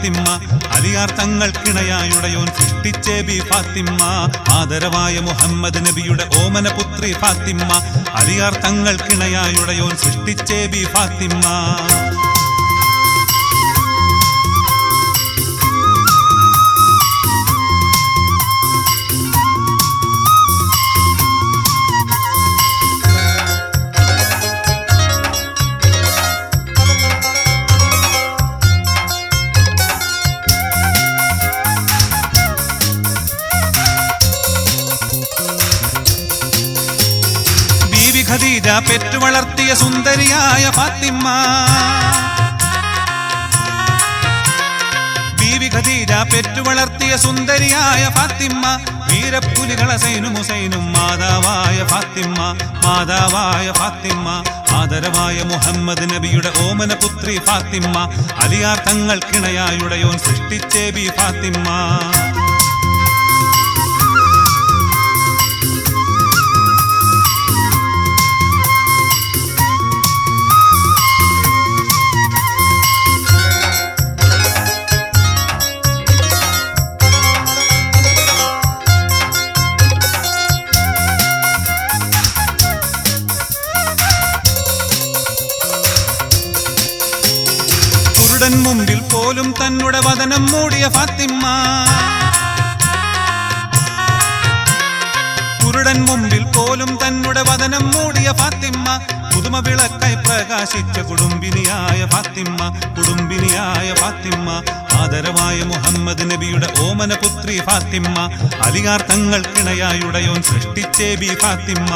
ഫാത്തിമ്മ അലിയാർ തങ്ങൾക്കിണയായുടയോൻ സൃഷ്ടിച്ചേ ബി ഫാത്തിമ്മ ആദരവായ മുഹമ്മദ് നബിയുടെ ഓമന പുത്രി ഫാത്തിമ്മ അലിയാർ തങ്ങൾക്കിണയായുടയോൻ സൃഷ്ടിച്ചേ ബി ഫാത്തിമ്മ ഖദീജ പെറ്റു വളർത്തിയ സുന്ദരിയായ ഫാത്തിമ്മ ബീവി ഖദീജ പെറ്റു വളർത്തിയ സുന്ദരിയായ ഫാത്തിമ്മ വീരപ്പുലികള സൈനും ഹുസൈനും മാതാവായ ഫാത്തിമ്മ മാതാവായ ഫാത്തിമ്മ ആദരവായ മുഹമ്മദ് നബിയുടെ ഓമന പുത്രി ഫാത്തിമ്മ അലിയാർത്ഥങ്ങൾ കിണയായുടയോൻ സൃഷ്ടിച്ചേ ബി ഫാത്തിമ്മ മൂടിയ ഫാത്തിമ്മ കുരുടൻ മുമ്പിൽ പോലും തന്നുടെ വതനം മൂടിയ ഫാത്തിമ്മ പുതുമ വിളക്കായി പ്രകാശിച്ച കുടുംബിനിയായ ഫാത്തിമ്മ കുടുംബിനിയായ ഫാത്തിമ്മ ആദരവായ മുഹമ്മദ് നബിയുടെ ഓമന പുത്രി ഫാത്തിമ്മ അലിയാർ തങ്ങൾക്കിണയായുടയോൻ സൃഷ്ടിച്ചേ ബി ഫാത്തിമ്മ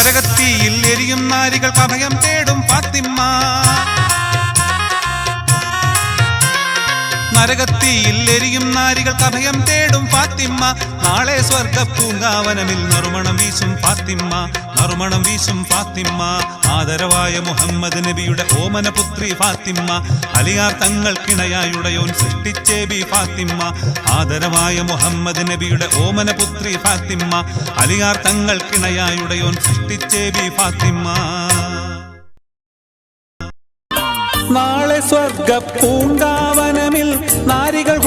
നരകത്തിയിൽ എരിയും നാരികൾ അഭയം തേടും ഫാത്തിമ്മ നരകത്തിയിൽ എരിയും നാരികൾ അഭയം തേടും ഫാത്തിമ്മ നാളെ സ്വർഗ പൂങ്കാവനമിൽ നറുമണം വീശും ഫാത്തിമ്മ നറുമണം വീശും ഫാത്തിമ്മ. ആദരവായ മുഹമ്മദ് നബിയുടെ ഓമന പുത്രി ഫാത്തിമ്മ. അലിയാർ തങ്ങൾക്കിണയായുടയോൻ സൃഷ്ടിച്ചേ ബി ഫാത്തിമ്മ. ആദരവായ മുഹമ്മദ് നബിയുടെ ഓമന പുത്രി ഫാത്തിമ്മ. അലിയാർ തങ്ങൾക്കിണയായുടയോൻ സൃഷ്ടിച്ചേ ബി ഫാത്തിമ്മ. നാളെ സ്വർഗ പൂങ്കാവനമിൽ നാരികൾ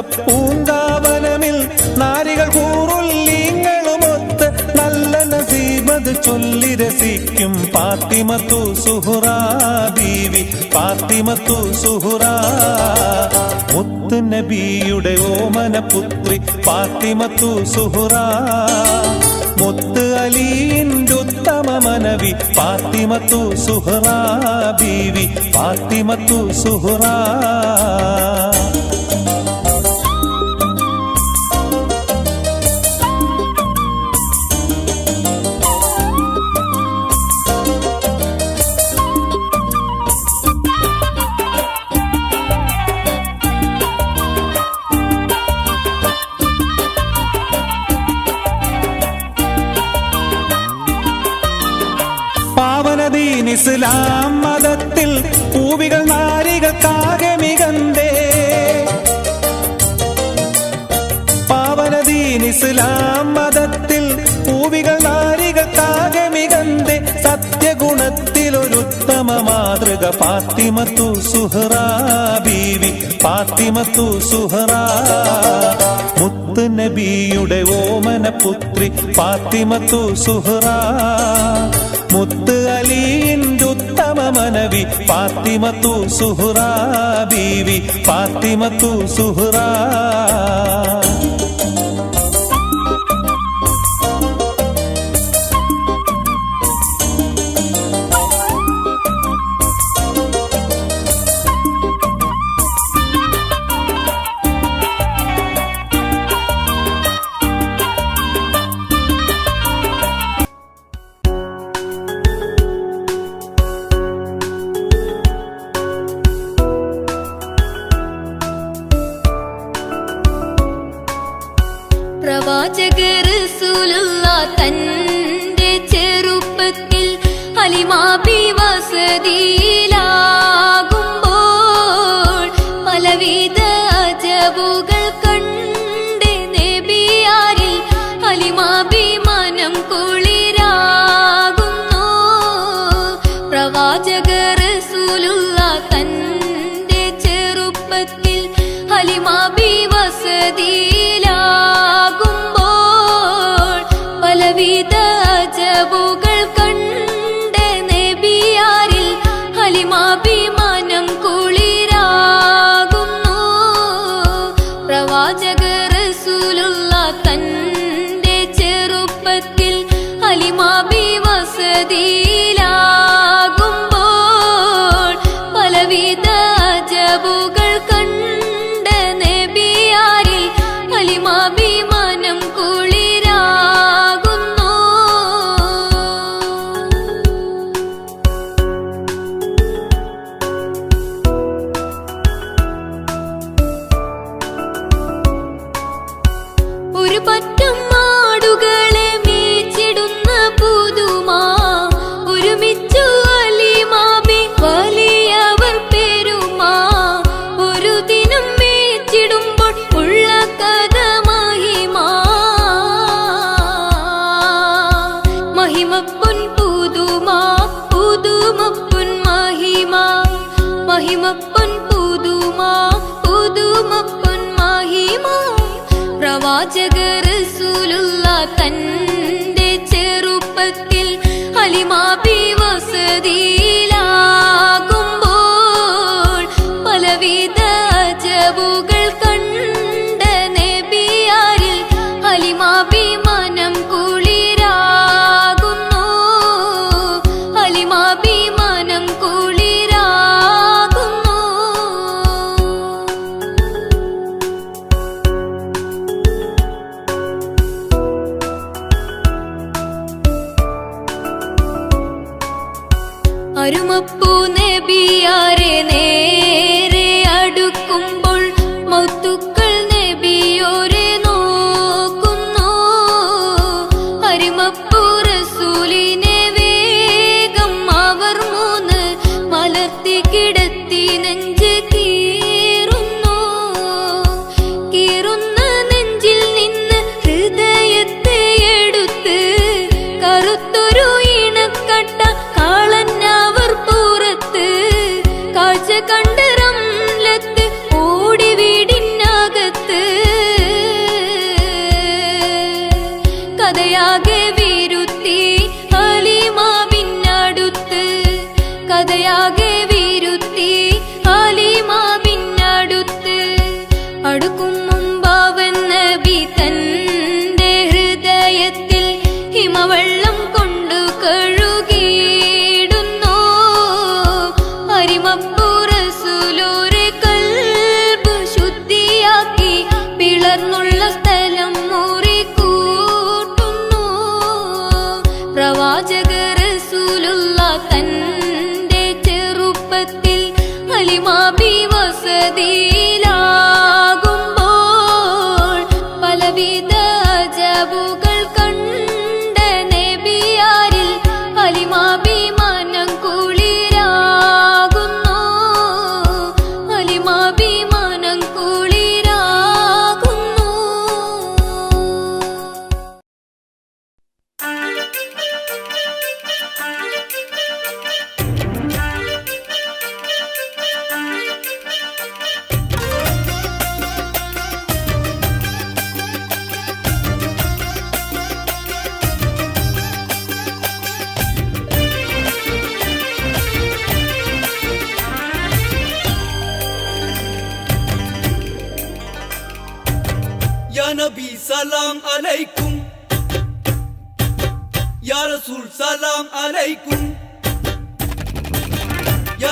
പൂങ്കാവനമിൽ നാരികൾ കൂറുല്ലീങ്ങളുമൊത്ത് നല്ല നസീമത് ചൊല്ലി രസിക്കും. പാത്തിമത്തു സുഹുറാ ബീവി പാത്തിമത്തു സുഹുറാ. മുത്ത് നബിയുടെ ഓമന പുത്രി പാത്തിമത്തു സുഹുറാ. മുത്ത് അലീന്റെ ഉത്തമ മനവി പാത്തിമത്തു സുഹ്റാ ബീവി പാത്തിമത്തു സുഹറാ. ഇസ്ലാം മതത്തിൽ പൂവികൾ നാരികൾക്കാകെ മികന്തേ. പാവനദീൻ ഇസ്ലാം മതത്തിൽ പൂവികൾ നാരികൾക്കാകെ മികന്തേ. സത്യഗുണത്തിലൊരുത്തമ മാതൃക പാത്തിമത്തു സുഹറാ ബീവി പാത്തിമത്തു സുഹറാ. മുത്ത് നബിയുടെ ഓമന പുത്രി പാത്തിമത്തു സുഹറാ. മുത്ത് മനവി പാത്തിമത്തു സുഹുറാ ബീവി പാത്തിമത്തു സുഹറാ मा पी be my जग അരുമപ്പൂ നബിയാരെ നേരെ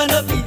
wanna be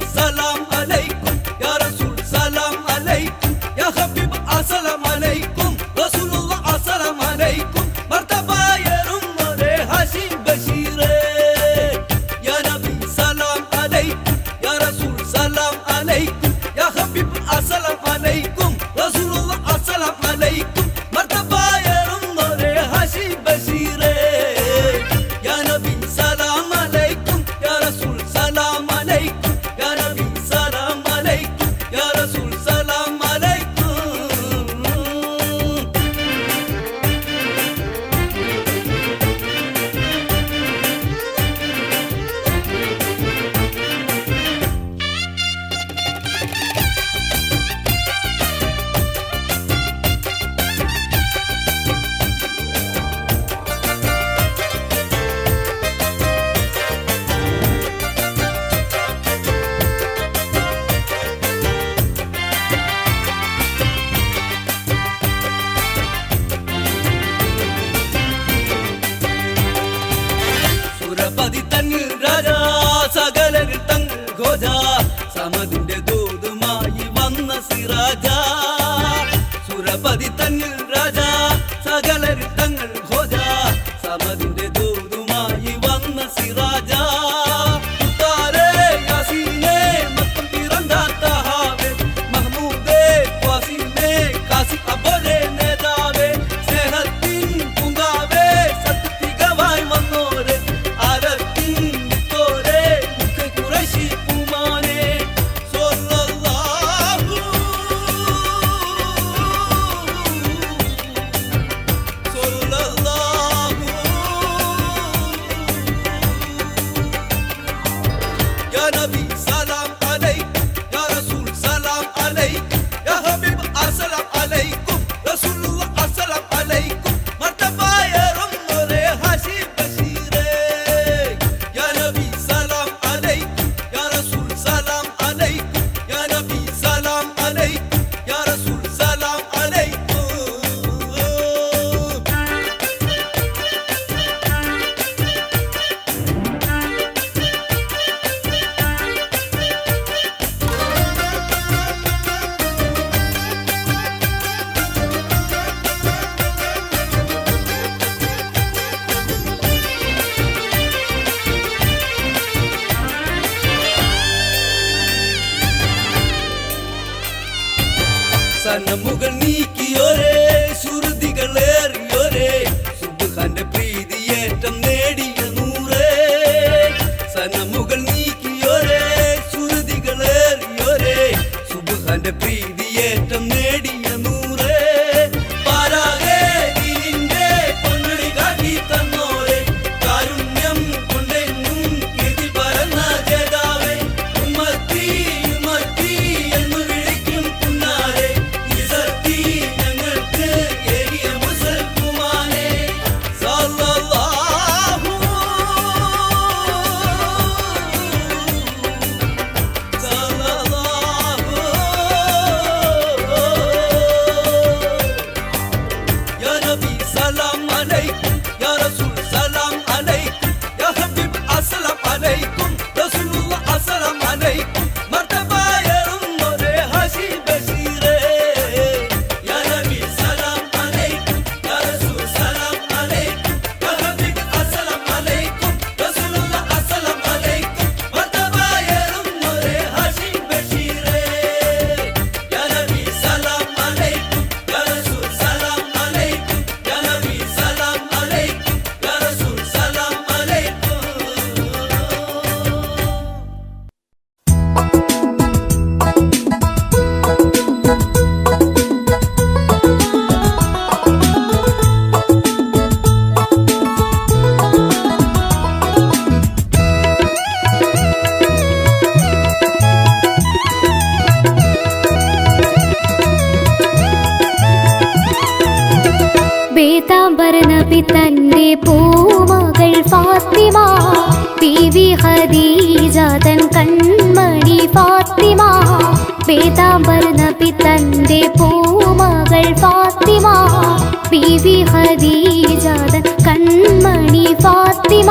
ശ്വേതാംബര നബി തന്റെ പൂമകൾ ഫാത്തിമ പി വി ഹദീജാതൻ കൺമണി ഫാത്തിമ ശ്വേതാംബര നബി തന്റെ പൂമകൾ ഫാത്തിമ പി വി ഹദീജാതൻ കൺമണി ഫാത്തിമ.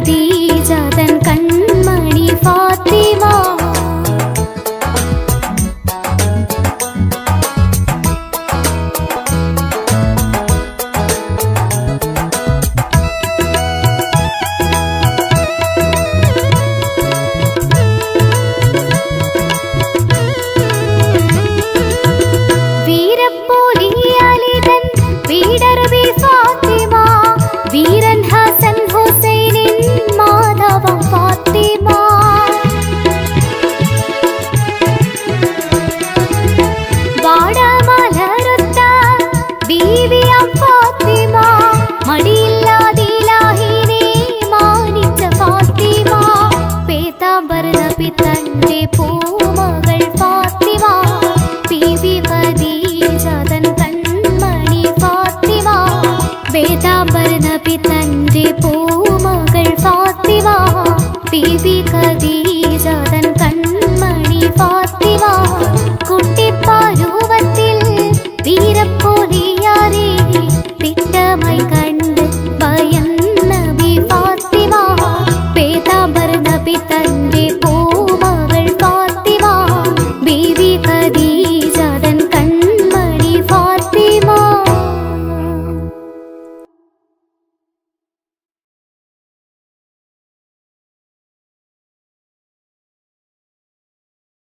மதி